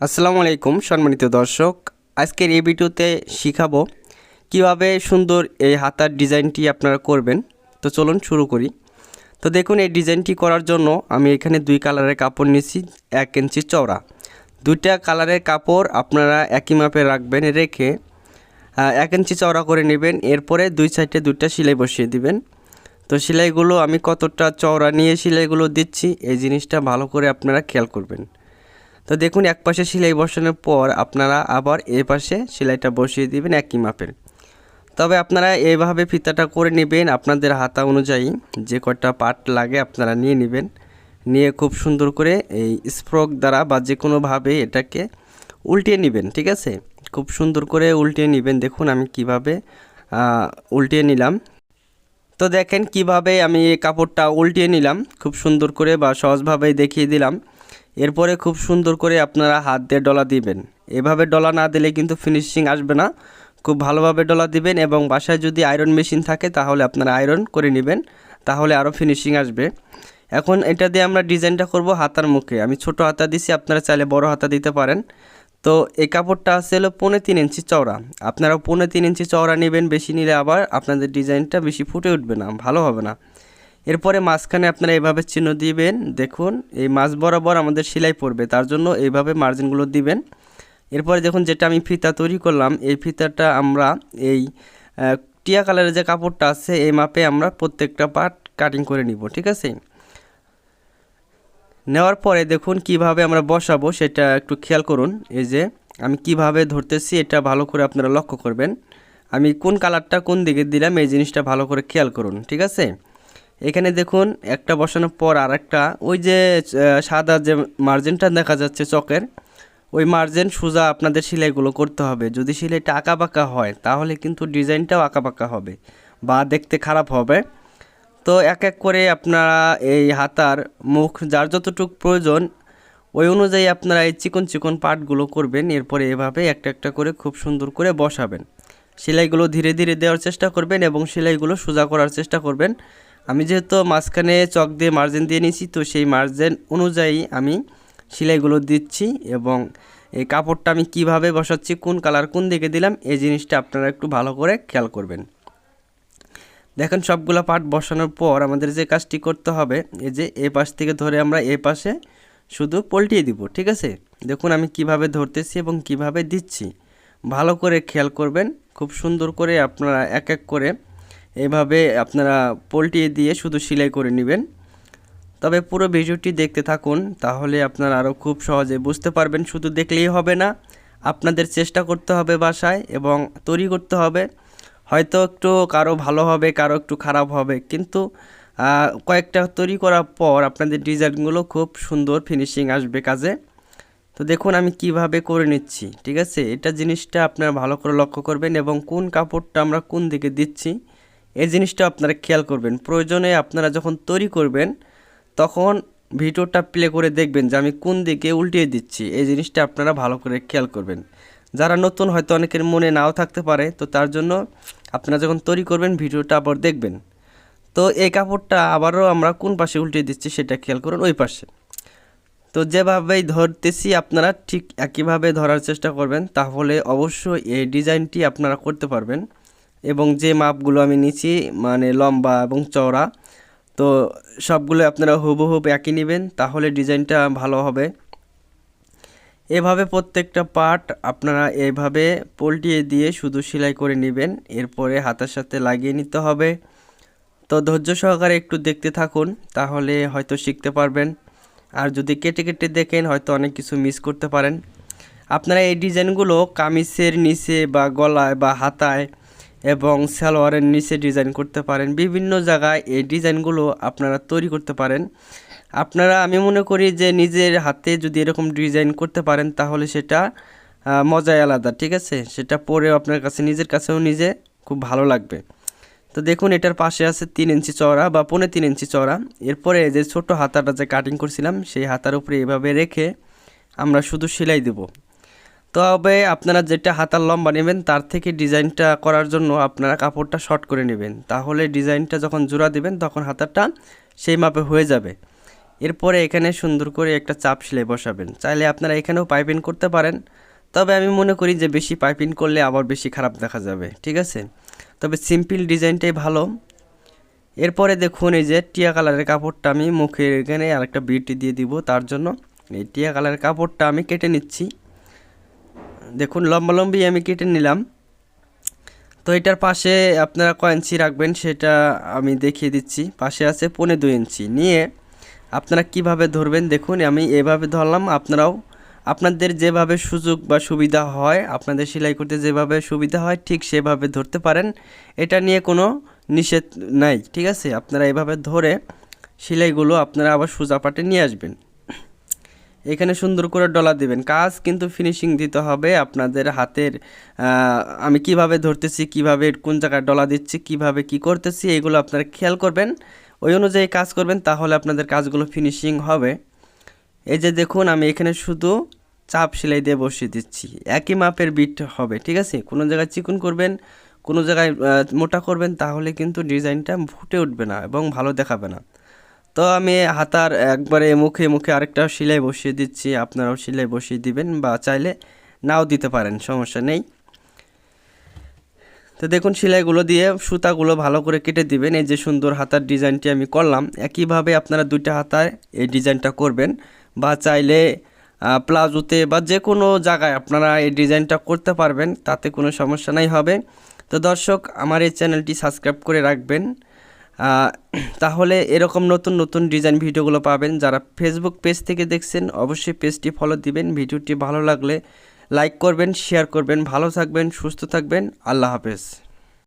আসসালামু আলাইকুম, সম্মানিত দর্শক। আজকের এই ভিডিওতে শিখাবো কীভাবে সুন্দর এই হাতার ডিজাইনটি আপনারা করবেন। তো চলুন শুরু করি। তো দেখুন, এই ডিজাইনটি করার জন্য আমি এখানে দুই কালারের কাপড় নিয়েছি, এক ইঞ্চি চওড়া। দুইটা কালারের কাপড় আপনারা একই মাপে রাখবেন, রেখে এক ইঞ্চি চওড়া করে নেবেন, এরপরে দুই সাইডে দুইটা সেলাই বসিয়ে দিবেন। তো সেলাইগুলো আমি কতটা চওড়া নিয়ে সেলাইগুলো দিচ্ছি, এই জিনিসটা ভালো করে আপনারা খেয়াল করবেন। তো দেখুন, এক পাশে সেলাই বসানোর পর আপনারা আবার এ পাশে সেলাইটা বসিয়ে দিবেন একই মাপের। তবে আপনারা এইভাবে ফিতাটা করে নেবেন আপনাদের হাতা অনুযায়ী। যে কটা পার্ট লাগে আপনারা নিয়ে নেবেন। নিয়ে খুব সুন্দর করে এই স্প্রক দ্বারা বা যে কোনোভাবে এটাকে উল্টিয়ে নেবেন, ঠিক আছে? খুব সুন্দর করে উল্টিয়ে নেবেন। দেখুন, আমি কীভাবে উল্টিয়ে নিলাম। তো দেখেন কীভাবে আমি কাপড়টা উল্টিয়ে নিলাম। খুব সুন্দর করে বা সহজভাবেই দেখিয়ে দিলাম। এরপরে খুব সুন্দর করে আপনারা হাত দিয়ে ডলা দিবেন। এভাবে ডলা না দিলে কিন্তু ফিনিশিং আসবে না। খুব ভালোভাবে ডলা দিবেন এবং বাসায় যদি আয়রন মেশিন থাকে তাহলে আপনারা আয়রন করে নেবেন, তাহলে আরও ফিনিশিং আসবে। এখন এটা দিয়ে আমরা ডিজাইনটা করব হাতার মুখে। আমি ছোট হাতা দিছি, আপনারা চাইলে বড় হাতা দিতে পারেন। তো এই কাপড়টা আছে হলো পৌনে তিন ইঞ্চি চওড়া। আপনারা পৌনে তিন ইঞ্চি চওড়া নেবেন, বেশি নিলে আবার আপনাদের ডিজাইনটা বেশি ফুটে উঠবে না, ভালো হবে না। এরপরে মাঝখানে আপনারা এইভাবে চিহ্ন দিবেন। দেখুন, এই মাছ বরাবর আমাদের সেলাই পড়বে, তার জন্য এইভাবে মার্জিনগুলো দিবেন। এরপরে দেখুন, যেটা আমি ফিতা তৈরি করলাম, এই ফিতাটা আমরা এই টিয়া কালারের যে কাপড়টা আছে, এই মাপে আমরা প্রত্যেকটা পার্ট কাটিং করে নিব, ঠিক আছে? নেওয়ার পরে দেখুন, কীভাবে আমরা বসাবো সেটা একটু খেয়াল করুন। এই যে, আমি কীভাবে ধরতেছি, এটা ভালো করে আপনারা লক্ষ্য করবেন। আমি কোন কালারটা কোন দিকে দিলাম, এই জিনিসটা ভালো করে খেয়াল করুন, ঠিক আছে? এখানে দেখুন, একটা বসানোর পর আর একটা ওই যে সাদা যে মার্জিনটা দেখা যাচ্ছে চকের, ওই মার্জিন সোজা আপনাদের সেলাইগুলো করতে হবে। যদি সেলাইটা আঁকা বাঁকা হয়, তাহলে কিন্তু ডিজাইনটাও আঁকা বাঁকা হবে বা দেখতে খারাপ হবে। তো এক এক করে আপনারা এই হাতার মুখ, যার যতটুকু প্রয়োজন, ওই অনুযায়ী আপনারা এই চিকন চিকন পার্টগুলো করবেন। এরপরে এভাবে একটা একটা করে খুব সুন্দর করে বসাবেন। সেলাইগুলো ধীরে ধীরে দেওয়ার চেষ্টা করবেন এবং সেলাইগুলো সোজা করার চেষ্টা করবেন। আমি যেহেতু মাঝখানে চক দিয়ে মার্জিন দিয়ে নিয়েছি, তো সেই মার্জিন অনুযায়ী আমি সেলাইগুলো দিচ্ছি এবং এই কাপড়টা আমি কীভাবে বসাচ্ছি, কোন কালার কোন দিকে দিলাম, এই জিনিসটা আপনারা একটু ভালো করে খেয়াল করবেন। দেখেন সবগুলো পার্ট বসানোর পর আমাদের যে কাজটি করতে হবে, এই যে এ পাশ থেকে ধরে আমরা এ পাশে শুধু পল্টিয়ে দিব, ঠিক আছে? দেখুন আমি কীভাবে ধরতেছি এবং কীভাবে দিচ্ছি। ভালো করে খেয়াল করবেন, খুব সুন্দর করে আপনারা এক এক করে এভাবে আপনারা পল্টিয়ে দিয়ে শুধু সেলাই করে নেবেন। তবে পুরো ভিডিওটি দেখতে থাকুন, তাহলে আপনারা আরও খুব সহজে বুঝতে পারবেন। শুধু দেখলেই হবে না, আপনাদের চেষ্টা করতে হবে বাসায় এবং তৈরি করতে হবে। হয়তো একটু কারও ভালো হবে, কারও একটু খারাপ হবে, কিন্তু কয়েকটা তৈরি করার পর আপনাদের ডিজাইনগুলো খুব সুন্দর ফিনিশিং আসবে কাজে। তো দেখুন আমি কীভাবে করে নিচ্ছি, ঠিক আছে? এটা জিনিসটা আপনারা ভালো করে লক্ষ্য করবেন এবং কোন কাপড়টা আমরা কোন দিকে দিচ্ছি। এই জিনিসটা আপনারা খেয়াল করবেন। প্রয়োজনে আপনারা যখন তৈরি করবেন, তখন ভিডিওটা প্লে করে দেখবেন যে আমি কোন দিকে উল্টিয়ে দিচ্ছি। এই জিনিসটা আপনারা ভালো করে খেয়াল করবেন। যারা নতুন হয়তো অনেকের মনে নাও থাকতে পারে, তো তার জন্য আপনারা যখন তৈরি করবেন, ভিডিওটা আবার দেখবেন। তো এই কাপড়টা আবারও আমরা কোন পাশে উল্টিয়ে দিচ্ছি সেটা খেয়াল করুন, ওই পাশে। তো যেভাবেই ধরতেছি আপনারা ঠিক একইভাবে ধরার চেষ্টা করবেন, তাহলে অবশ্যই এই ডিজাইনটি আপনারা করতে পারবেন। এবং যে মাপগুলো আমি নিচ্ছি মানে লম্বা এবং চওড়া, তো সবগুলো আপনারা হুবহুব একই নেবেন, তাহলে ডিজাইনটা ভালো হবে। এভাবে প্রত্যেকটা পার্ট আপনারা এভাবে পল্টিয়ে দিয়ে শুধু সেলাই করে নেবেন, এরপরে হাতের সাথে লাগিয়ে নিতে হবে। তো ধৈর্য সহকারে একটু দেখতে থাকুন, তাহলে হয়তো শিখতে পারবেন। আর যদি কেটে কেটে দেখেন, হয়তো অনেক কিছু মিস করতে পারেন। আপনারা এই ডিজাইনগুলো কামিজের নিচে বা গলায় বা হাতায় এবং সালোয়ারের নিচে ডিজাইন করতে পারেন। বিভিন্ন জায়গায় এই ডিজাইনগুলো আপনারা তৈরি করতে পারেন। আপনারা, আমি মনে করি যে নিজের হাতে যদি এরকম ডিজাইন করতে পারেন, তাহলে সেটা মজাই আলাদা, ঠিক আছে? সেটা পরেও আপনার কাছে, নিজের কাছেও নিজে খুব ভালো লাগবে। তো দেখুন, এটার পাশে আছে তিন ইঞ্চি চওড়া বা পৌনে তিন ইঞ্চি চওড়া। এরপরে যে ছোট হাতাটা যে কাটিং করছিলাম, সেই হাতার উপরে এভাবে রেখে আমরা শুধু সেলাই দেব। তবে আপনারা যেটা হাতার লম্বা নেবেন, তার থেকে ডিজাইনটা করার জন্য আপনারা কাপড়টা শর্ট করে নেবেন। তাহলে ডিজাইনটা যখন জোড়া দেবেন, তখন হাতারটা সেই মাপে হয়ে যাবে। এরপরে এখানে সুন্দর করে একটা চাপ সেলাই বসাবেন। চাইলে আপনারা এখানেও পাইপিং করতে পারেন। তবে আমি মনে করি যে বেশি পাইপিং করলে আবার বেশি খারাপ দেখা যাবে, ঠিক আছে? তবে সিম্পল ডিজাইনটাই ভালো। এরপরে দেখুন, এই যে টিয়া কালারের কাপড়টা আমি মুখের এখানে আরেকটা বিটি দিয়ে দিব। তার জন্য এই টিয়া কালারের কাপড়টা আমি কেটে নিচ্ছি। দেখুন, লম্বা লম্বি আমি কেটে নিলাম। তো এটার পাশে আপনারা কয় ইঞ্চি রাখবেন সেটা আমি দেখিয়ে দিচ্ছি। পাশে আছে পনে দুই ইঞ্চি। নিয়ে আপনারা কীভাবে ধরবেন দেখুন, আমি এভাবে ধরলাম, আপনারাও আপনাদের যেভাবে সুযোগ বা সুবিধা হয়, আপনাদের সেলাই করতে যেভাবে সুবিধা হয়, ঠিক সেভাবে ধরতে পারেন। এটা নিয়ে কোনো নিষেধ নাই, ঠিক আছে? আপনারা এভাবে ধরে সেলাইগুলো আপনারা আবার সোজা পাটে নিয়ে আসবেন। এখানে সুন্দর করে ডলা দিবেন। কাজ কিন্তু ফিনিশিং দিতে হবে আপনাদের হাতের আমি কীভাবে ধরতেছি, কীভাবে কোন জায়গায় ডলা দিচ্ছি, কীভাবে কি করতেছি, এগুলো আপনারা খেয়াল করবেন। ওই অনুযায়ী কাজ করবেন, তাহলে আপনাদের কাজগুলো ফিনিশিং হবে। এই যে দেখুন, আমি এখানে শুধু চাপ সেলাই দিয়ে বসিয়ে দিচ্ছি। একই মাপের বিট হবে, ঠিক আছে? কোনো জায়গায় চিকন করবেন, কোনো জায়গায় মোটা করবেন, তাহলে কিন্তু ডিজাইনটা ফুটে উঠবে না এবং ভালো দেখাবে না। তো আমি হাতার একবারে মুখে মুখে আরেকটা সেলাই বসিয়ে দিচ্ছি। আপনারাও সেলাই বসিয়ে দিবেন বা চাইলে নাও দিতে পারেন, সমস্যা নেই। তো দেখুন, সেলাইগুলো দিয়ে সুতাগুলো ভালো করে কেটে দিবেন। এই যে সুন্দর হাতার ডিজাইনটি আমি করলাম। একইভাবে আপনারা দুইটা হাতায় এই ডিজাইনটা করবেন বা চাইলে প্লাজোতে বা যে কোনো জায়গায় আপনারা এই ডিজাইনটা করতে পারবেন, তাতে কোনো সমস্যা নাই হবে। তো দর্শক, আমার এই চ্যানেলটি সাবস্ক্রাইব করে রাখবেন। তাহলে এরকম নতুন নতুন ডিজাইন ভিডিওগুলো পাবেন। যারা ফেসবুক পেজ থেকে দেখছেন, অবশ্যই পেজটি ফলো দিবেন। ভিডিওটি ভালো লাগলে লাইক করবেন শেয়ার করবেন। ভালো থাকবেন, সুস্থ থাকবেন। আল্লাহ হাফেজ।